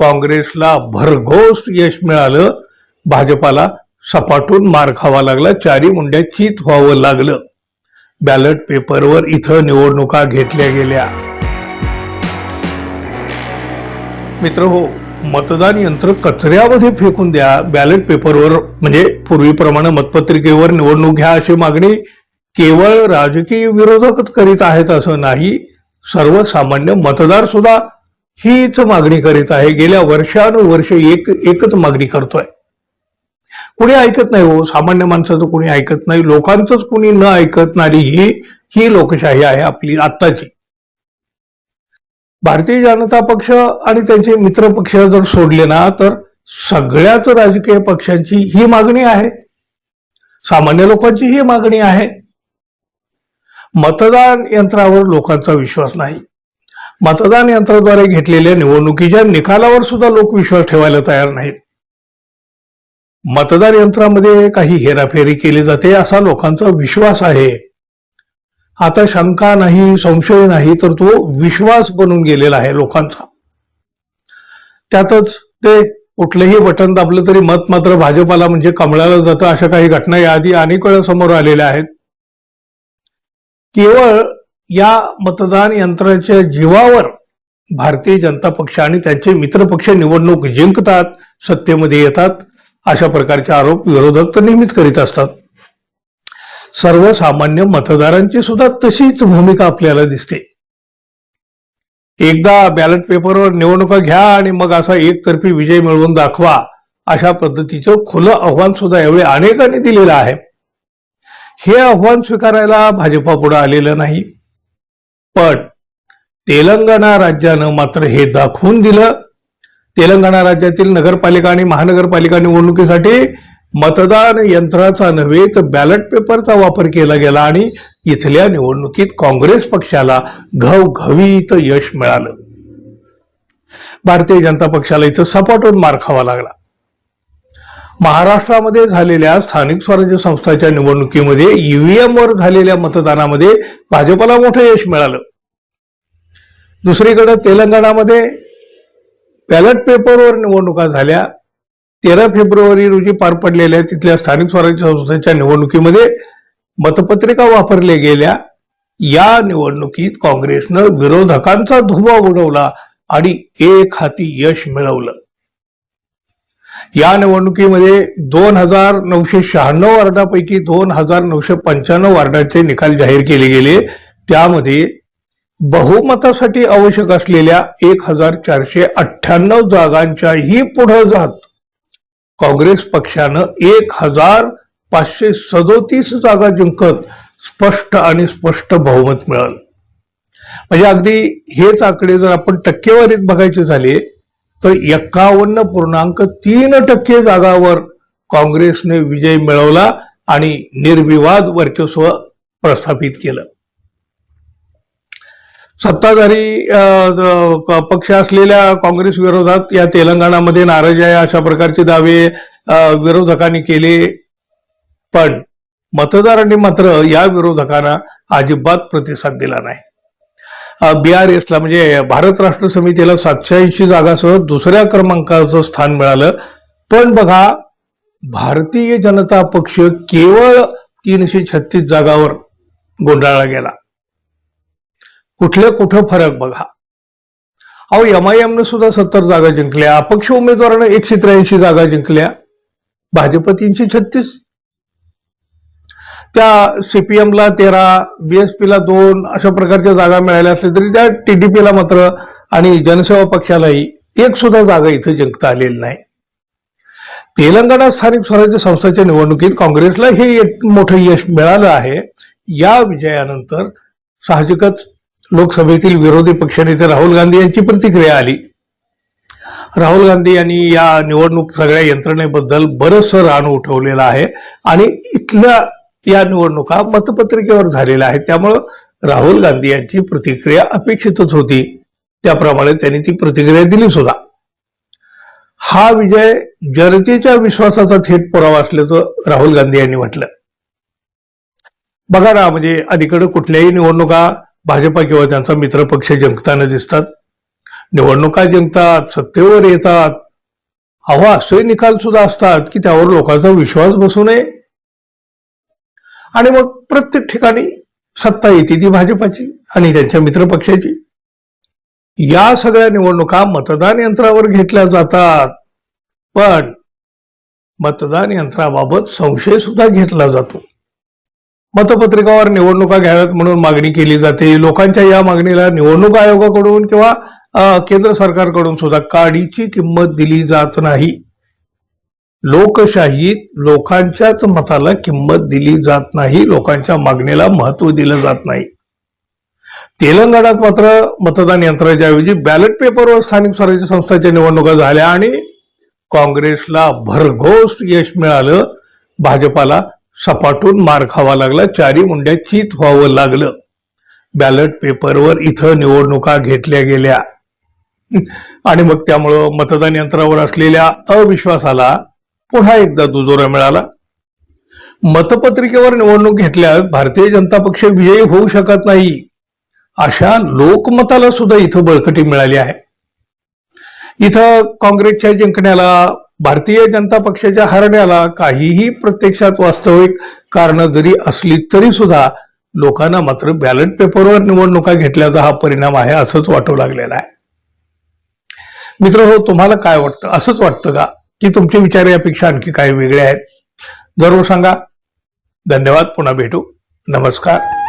काँग्रेसला भरघोस यश मिळालं भाजपाला सपाटून मार खावा लागला चारी मुंड्या चित व्हावं लागलं. बॅलट पेपरवर इथं निवडणुका घेतल्या गेल्या. मित्र हो मतदान यंत्र कचऱ्यामध्ये फेकून द्या बॅलेट पेपरवर म्हणजे पूर्वीप्रमाणे मतपत्रिकेवर निवडणूक घ्या अशी मागणी केवळ राजकीय विरोधकच करीत आहेत असं नाही सर्वसामान्य मतदार सुद्धा हीच मागणी करीत आहे. गेल्या वर्षानुवर्ष एक एकच मागणी करतोय. कुणी ऐकत नाही हो. सामान्य माणसाचं कुणी ऐकत नाही. लोकांचंच कुणी न ऐकत नाही ही ही लोकशाही आहे आपली आत्ताची. भारतीय जनता पक्ष आणि त्यांचे मित्र पक्ष जर सोडले ना तर सगळ्याच राजकीय पक्षांची ही मागणी आहे. सामान्य लोकांची ही मागणी आहे. मतदान यंत्रावर लोकांचा विश्वास नाही. मतदान यंत्राद्वारे घेतलेल्या निवडणुकीच्या निकालावर सुद्धा लोक विश्वास ठेवायला तयार नाहीत. मतदान यंत्रामध्ये काही हेराफेरी केली जाते असा लोकांचा विश्वास आहे. आता शंका नाही संशय नाही तर तो विश्वास बनून गेलेला आहे लोकांचा. त्यातच ते कुठलंही बटन दाबलं तरी मत मात्र भाजपाला म्हणजे कमळाला जातं अशा काही घटना याआधी अनेक वेळा समोर आलेल्या आहेत. केवळ या मतदान यंत्राच्या जीवावर भारतीय जनता पक्ष आणि त्यांचे मित्रपक्ष निवडणूक जिंकतात सत्तेमध्ये येतात अशा प्रकारचे आरोप विरोधक तर नेहमीच करीत असतात. सर्वसामान्य मतदारांची सुद्धा तशीच भूमिका आपल्याला दिसते. एकदा बॅलेट पेपरवर निवडणुका घ्या आणि मग असा एकतर्फी विजय मिळवून दाखवा अशा पद्धतीचं खुलं आव्हान सुद्धा यावेळी अनेकांनी दिलेलं आहे. हे आव्हान स्वीकारायला भाजपा पुढे आलेलं नाही. पण तेलंगणा राज्यानं मात्र हे दाखवून दिलं. तेलंगणा राज्यातील नगरपालिका आणि महानगरपालिका निवडणुकीसाठी मतदान यंत्राचा नव्हे तर बॅलेट पेपरचा वापर केला गेला आणि इथल्या निवडणुकीत काँग्रेस पक्षाला घवघवीत यश मिळालं. भारतीय जनता पक्षाला इथं सपाटून मार खावा लागला. महाराष्ट्रामध्ये झालेल्या स्थानिक स्वराज्य संस्थांच्या निवडणुकीमध्ये ईव्हीएमवर झालेल्या मतदानामध्ये भाजपला मोठं यश मिळालं. दुसरीकडे तेलंगणामध्ये बॅलेट पेपरवर निवडणुका झाल्या. तेरा फेब्रुवारी रोजी पार पडलेल्या तिथल्या स्थानिक स्वराज्य संस्थेच्या निवडणुकीमध्ये मतपत्रिका वापरल्या गेल्या. या निवडणुकीत काँग्रेसनं विरोधकांचा धुवा उडवला आणि एक हाती यश मिळवलं. या निवडणुकीमध्ये दोन हजार नऊशे शहाण्णव वार्डापैकी दोन हजार नऊशे पंच्याण्णव वार्डाचे निकाल जाहीर केले गेले. त्यामध्ये बहुमतासाठी आवश्यक असलेल्या एक हजार चारशे अठ्ठ्याण्णव जागांच्याही पुढे जात काँग्रेस पक्षानं एक हजार पाचशे सदोतीस जागा जिंकत स्पष्ट आणि स्पष्ट बहुमत मिळालं. म्हणजे अगदी हेच आकडे जर आपण टक्केवारीत बघायचे झाले तर एक्कावन्न पूर्णांक तीन टक्के जागावर काँग्रेसने विजय मिळवला आणि निर्विवाद वर्चस्व प्रस्थापित केलं. सत्ताधारी पक्ष असलेल्या काँग्रेस विरोधात या तेलंगणामध्ये नाराज आहे अशा प्रकारचे दावे विरोधकांनी केले. पण मतदारांनी मात्र या विरोधकांना अजिबात प्रतिसाद दिला नाही. बीआरएसला म्हणजे भारत राष्ट्र समितीला सातशे ऐंशी जागासह दुसऱ्या क्रमांकाचं स्थान मिळालं. पण बघा भारतीय जनता पक्ष केवळ तीनशे छत्तीस जागावर गोंधळला गेला. कुठल्या कुठं फरक बघा. अहो एमआयएमनं सुद्धा सत्तर जागा जिंकल्या. अपक्ष उमेदवारानं एकशे त्र्याऐंशी जागा जिंकल्या. भाजप तीनशे छत्तीस. त्या सीपीएमला तेरा बीएसपीला दोन अशा प्रकारच्या जागा मिळाल्या असल्या तरी त्या टीडीपीला मात्र आणि जनसेवा पक्षालाही एक सुद्धा जागा इथं जिंकता आलेली नाही. तेलंगणा स्थानिक स्वराज्य संस्थेच्या निवडणुकीत काँग्रेसला हे एक मोठं यश मिळालं आहे. या विजयानंतर साहजिकच लोकसभेतील विरोधी पक्षनेते राहुल गांधी यांची प्रतिक्रिया आली. राहुल गांधी यांनी या निवडणूक सगळ्या यंत्रणेबद्दल बरंचसं रान उठवलेलं आहे आणि इथल्या या निवडणुका मतपत्रिकेवर झालेल्या आहेत. त्यामुळं राहुल गांधी यांची प्रतिक्रिया अपेक्षितच होती. त्याप्रमाणे त्यांनी ती प्रतिक्रिया दिली सुद्धा. हा विजय जनतेच्या विश्वासाचा थेट पुरावा असल्याचं राहुल गांधी यांनी म्हटलं. बघा ना म्हणजे अलीकडे कुठल्याही निवडणुका भाजपा किंवा त्यांचा मित्रपक्ष जिंकताना दिसतात. निवडणुका जिंकतात सत्तेवर येतात. अहो असे निकाल सुद्धा असतात की त्यावर लोकांचा विश्वास बसू नये. आणि मग प्रत्येक ठिकाणी सत्ता येते ती भाजपाची आणि त्यांच्या मित्रपक्षाची या सगळ्या निवडणुका मतदान यंत्रावर घेतल्या जातात. पण मतदान यंत्राबाबत संशय सुद्धा घेतला जातो. मतपत्रिकावर निवडणुका घ्याव्यात म्हणून मागणी केली जाते. लोकांच्या या मागणीला निवडणूक आयोगाकडून किंवा केंद्र सरकारकडून सुद्धा काडीची किंमत दिली जात नाही. लोकशाहीत लोकांच्याच मताला किंमत दिली जात नाही लोकांच्या मागणीला महत्त्व दिलं जात नाही. तेलंगणात मात्र मतदान यंत्राच्या ऐवजी बॅलेट पेपरवर स्थानिक स्वराज्य संस्थांच्या निवडणुका झाल्या आणि काँग्रेसला भरघोस यश मिळालं. भाजपाला सपाटून मार खावा लागला चारी मुंड्या चित व्हावं लागलं. बॅलेट पेपरवर इथं निवडणुका घेतल्या गेल्या. आणि मग त्यामुळं मतदान यंत्रावर असलेल्या अविश्वासाला पुन्हा एकदा दुजोरा मिळाला. मतपत्रिकेवर निवडणूक घेतल्यास भारतीय जनता पक्ष विजयी होऊ शकत नाही. अशा लोकमताला सुद्धा इथं बळकटी मिळाली आहे. इथं काँग्रेसच्या जिंकण्याला भारतीय जनता पक्षाच्या हरण्याला काहीही प्रत्यक्षात वास्तविक कारणं जरी असली तरी सुद्धा लोकांना मात्र बॅलेट पेपरवर निवडणुका घेतल्याचा हा परिणाम आहे असंच वाटू लागलेला आहे. मित्र हो तुम्हाला काय वाटतं? असंच वाटतं का? की तुमचे विचार यापेक्षा आणखी काही वेगळे आहेत. जरूर सांगा. धन्यवाद. पुन्हा भेटू. नमस्कार.